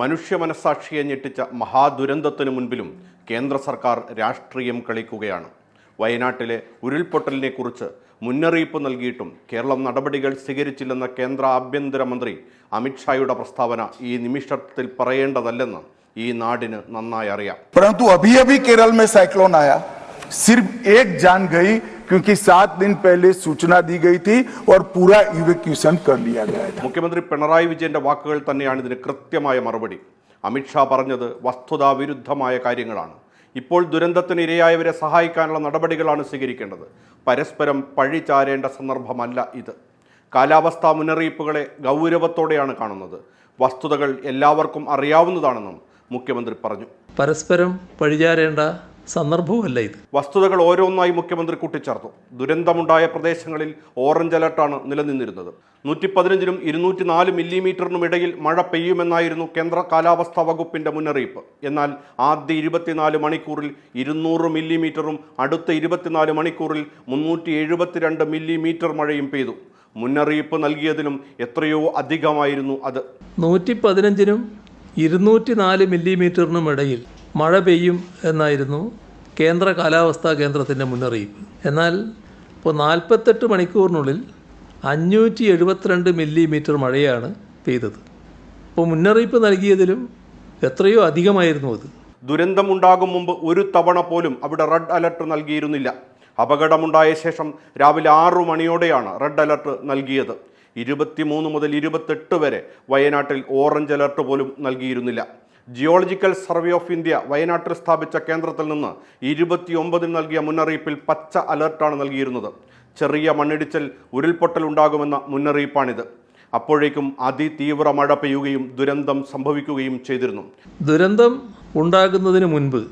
മനുഷ്യ മനസ്സാക്ഷിയെ ഞെട്ടിച്ച മഹാദുരന്തത്തിന് മുൻപിലും കേന്ദ്ര സർക്കാർ രാഷ്ട്രീയം കളിക്കുകയാണ്. വയനാട്ടിലെ ഉരുൾപൊട്ടലിനെക്കുറിച്ച് മുന്നറിയിപ്പ് നൽകിയിട്ടും കേരളം നടപടികൾ സ്വീകരിച്ചില്ലെന്ന കേന്ദ്ര ആഭ്യന്തരമന്ത്രി അമിത്ഷായുടെ പ്രസ്താവന ഈ നിമിഷത്തിൽ പറയേണ്ടതല്ലെന്ന് ഈ നാടിന് നന്നായി അറിയാം. പരന്തു അഭി അഭി കേരള സൈക്ലോൺ ആയ सिर्फ एक जान गई क्योंकि सात दिन पहले सूचना दी गई थी और पूरा इवेक्यूशन कर लिया गया था മുഖ്യമന്ത്രി പിണറായി വിജയന്റെ വാക്കുകൾ തന്നെയാണ് ഇതിന് കൃത്യമായ മറുപടി അമിത്ഷാ പറഞ്ഞത് വസ്തുതാവിരുദ്ധമായ കാര്യങ്ങളാണ് ഇപ്പോൾ ദുരന്തത്തിന് ഇരയായവരെ സഹായിക്കാനുള്ള നടപടികളാണ് സ്വീകരിക്കേണ്ടത് പരസ്പരം പഴി ചാരേണ്ട സന്ദർഭമല്ല ഇത് കാലാവസ്ഥാ മുന്നറിയിപ്പുകളെ ഗൗരവത്തോടെയാണ് കാണുന്നത് വസ്തുതകൾ എല്ലാവർക്കും അറിയാവുന്നതാണെന്നും മുഖ്യമന്ത്രി പറഞ്ഞു പരസ്പരം പഴിചാരേണ്ട സന്ദർഭവുമല്ല ഇത്. വസ്തുതകൾ ഓരോന്നായി മുഖ്യമന്ത്രി കൂട്ടിച്ചേർത്തു. ദുരന്തമുണ്ടായ പ്രദേശങ്ങളിൽ ഓറഞ്ച് അലർട്ടാണ് നിലനിന്നിരുന്നത്. നൂറ്റി പതിനഞ്ചിനും ഇരുന്നൂറ്റി നാല് മില്ലിമീറ്ററിനും ഇടയിൽ മഴ പെയ്യുമെന്നായിരുന്നു കേന്ദ്ര കാലാവസ്ഥാ വകുപ്പിന്റെ മുന്നറിയിപ്പ്. എന്നാൽ ആദ്യ ഇരുപത്തിനാല് മണിക്കൂറിൽ ഇരുന്നൂറ് മില്ലിമീറ്ററും അടുത്ത ഇരുപത്തിനാല് മണിക്കൂറിൽ മുന്നൂറ്റി എഴുപത്തിരണ്ട് മില്ലിമീറ്റർ മഴയും പെയ്തു. മുന്നറിയിപ്പ് നൽകിയതിലും എത്രയോ അധികമായിരുന്നു അത്. നൂറ്റി പതിനഞ്ചിനും ഇരുന്നൂറ്റി നാല് മില്ലിമീറ്ററിനും ഇടയിൽ മഴ പെയ്യും എന്നായിരുന്നു കേന്ദ്ര കാലാവസ്ഥാ കേന്ദ്രത്തിന്റെ മുന്നറിയിപ്പ്. എന്നാൽ ഇപ്പോൾ നാൽപ്പത്തെട്ട് മണിക്കൂറിനുള്ളിൽ അഞ്ഞൂറ്റി എഴുപത്തിരണ്ട് മില്ലിമീറ്റർ മഴയാണ് പെയ്തത്. ഇപ്പോൾ മുന്നറിയിപ്പ് നൽകിയതിലും എത്രയോ അധികമായിരുന്നു അത്. ദുരന്തമുണ്ടാകും മുമ്പ് ഒരു തവണ പോലും അവിടെ റെഡ് അലർട്ട് നൽകിയിരുന്നില്ല. അപകടമുണ്ടായ ശേഷം രാവിലെ ആറു മണിയോടെയാണ് റെഡ് അലർട്ട് നൽകിയത്. ഇരുപത്തിമൂന്ന് മുതൽ ഇരുപത്തെട്ട് വരെ വയനാട്ടിൽ ഓറഞ്ച് അലർട്ട് പോലും നൽകിയിരുന്നില്ല. ജിയോളജിക്കൽ സർവേ ഓഫ് ഇന്ത്യ വയനാട്ടിൽ സ്ഥാപിച്ച കേന്ദ്രത്തിൽ നിന്ന് ഇരുപത്തിയൊമ്പതിന് നൽകിയ മുന്നറിയിപ്പിൽ പച്ച അലർട്ടാണ് നൽകിയിരുന്നത്. ചെറിയ മണ്ണിടിച്ചിൽ ഉരുൾപൊട്ടൽ ഉണ്ടാകുമെന്ന മുന്നറിയിപ്പാണിത്. അപ്പോഴേക്കും അതിതീവ്ര മഴ പെയ്യുകയും ദുരന്തം സംഭവിക്കുകയും ചെയ്തിരുന്നു. ദുരന്തം ഉണ്ടാകുന്നതിന് മുൻപ്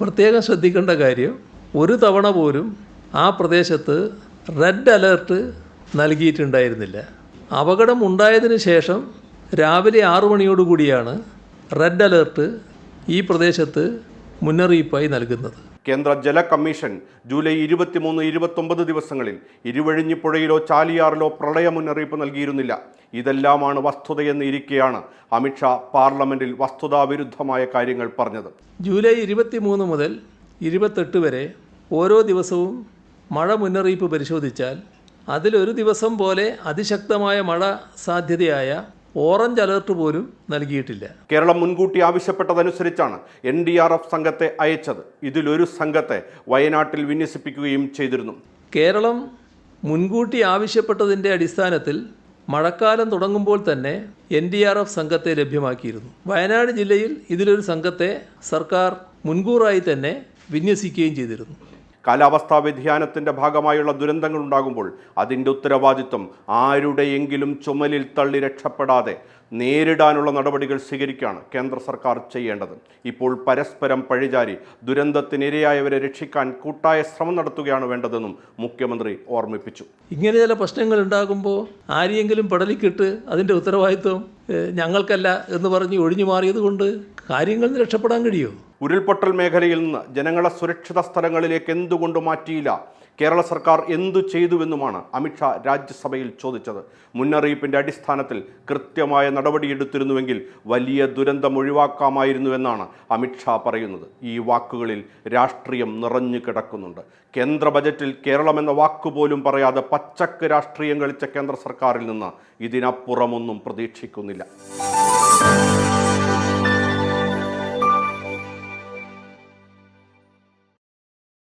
പ്രത്യേകം ശ്രദ്ധിക്കേണ്ട കാര്യം ഒരു തവണ പോലും ആ പ്രദേശത്ത് റെഡ് അലേർട്ട് നൽകിയിട്ടുണ്ടായിരുന്നില്ല. അപകടം ഉണ്ടായതിന് ശേഷം രാവിലെ ആറു മണിയോടുകൂടിയാണ് റെഡ് അലേർട്ട് ഈ പ്രദേശത്ത് മുന്നറിയിപ്പായി നൽകുന്നത്. കേന്ദ്ര ജല കമ്മീഷൻ ജൂലൈ ഇരുപത്തിമൂന്ന് ഇരുപത്തൊമ്പത് ദിവസങ്ങളിൽ ഇരുവഴിഞ്ഞിപ്പുഴയിലോ ചാലിയാറിലോ പ്രളയ മുന്നറിയിപ്പ് നൽകിയിരുന്നില്ല. ഇതെല്ലാമാണ് വസ്തുതയെന്ന് ഇരിക്കെയാണ് അമിത്ഷാ പാർലമെന്റിൽ വസ്തുതാവിരുദ്ധമായ കാര്യങ്ങൾ പറഞ്ഞത്. ജൂലൈ ഇരുപത്തി മൂന്ന് മുതൽ ഇരുപത്തെട്ട് വരെ ഓരോ ദിവസവും മഴ മുന്നറിയിപ്പ് പരിശോധിച്ചാൽ അതിലൊരു ദിവസം പോലെ അതിശക്തമായ മഴ സാധ്യതയായ ഓറഞ്ച് അലേർട്ട് പോലും നൽകിയിട്ടില്ല. കേരളം മുൻകൂട്ടി ആവശ്യപ്പെട്ടതനുസരിച്ചാണ് എൻ ഡി ആർ എഫ് സംഘത്തെ അയച്ചത്. ഇതിലൊരു സംഘത്തെ വയനാട്ടിൽ വിന്യസിപ്പിക്കുകയും ചെയ്തിരുന്നു. കേരളം മുൻകൂട്ടി ആവശ്യപ്പെട്ടതിന്റെ അടിസ്ഥാനത്തിൽ മഴക്കാലം തുടങ്ങുമ്പോൾ തന്നെ എൻ ഡി ആർ എഫ് സംഘത്തെ ലഭ്യമാക്കിയിരുന്നു. വയനാട് ജില്ലയിൽ ഇതിലൊരു സംഘത്തെ സർക്കാർ മുൻകൂറായി തന്നെ വിന്യസിക്കുകയും ചെയ്തിരുന്നു. കാലാവസ്ഥാ വ്യതിയാനത്തിന്റെ ഭാഗമായുള്ള ദുരന്തങ്ങൾ ഉണ്ടാകുമ്പോൾ അതിന്റെ ഉത്തരവാദിത്വം ആരുടെയെങ്കിലും ചുമലിൽ തള്ളി രക്ഷപ്പെടാതെ നേരിടാനുള്ള നടപടികൾ സ്വീകരിക്കുകയാണ് കേന്ദ്ര സർക്കാർ ചെയ്യേണ്ടത്. ഇപ്പോൾ പരസ്പരം പഴിചാരി ദുരന്തത്തിനിരയായവരെ രക്ഷിക്കാൻ കൂട്ടായ ശ്രമം നടത്തുകയാണ് വേണ്ടതെന്നും മുഖ്യമന്ത്രി ഓർമ്മിപ്പിച്ചു. ഇങ്ങനെ ചില പ്രശ്നങ്ങൾ ഉണ്ടാകുമ്പോൾ ആരെയെങ്കിലും പടലിക്കിട്ട് അതിന്റെ ഉത്തരവാദിത്വം ഞങ്ങൾക്കല്ല എന്ന് പറഞ്ഞ് ഒഴിഞ്ഞു മാറിയത് കൊണ്ട് കാര്യങ്ങളിൽ രക്ഷപ്പെടാൻ കഴിയുമോ? ഉരുൾപൊട്ടൽ മേഖലയിൽ നിന്ന് ജനങ്ങളെ സുരക്ഷിത സ്ഥലങ്ങളിലേക്ക് എന്തുകൊണ്ട് മാറ്റിയില്ല. കേരള സർക്കാർ എന്തു ചെയ്തുവെന്നുമാണ് അമിത്ഷാ രാജ്യസഭയിൽ ചോദിച്ചത്. മുന്നറിയിപ്പിന്റെ അടിസ്ഥാനത്തിൽ കൃത്യമായ നടപടിയെടുത്തിരുന്നുവെങ്കിൽ വലിയ ദുരന്തം ഒഴിവാക്കാമായിരുന്നുവെന്നാണ് അമിത്ഷാ പറയുന്നത്. ഈ വാക്കുകളിൽ രാഷ്ട്രീയം നിറഞ്ഞു കിടക്കുന്നുണ്ട്. കേന്ദ്ര ബജറ്റിൽ കേരളം എന്ന വാക്കുപോലും പറയാതെ പച്ചക്ക് രാഷ്ട്രീയം കളിച്ച കേന്ദ്ര സർക്കാരിൽ നിന്ന് ഇതിനപ്പുറമൊന്നും പ്രതീക്ഷിക്കുന്നില്ല.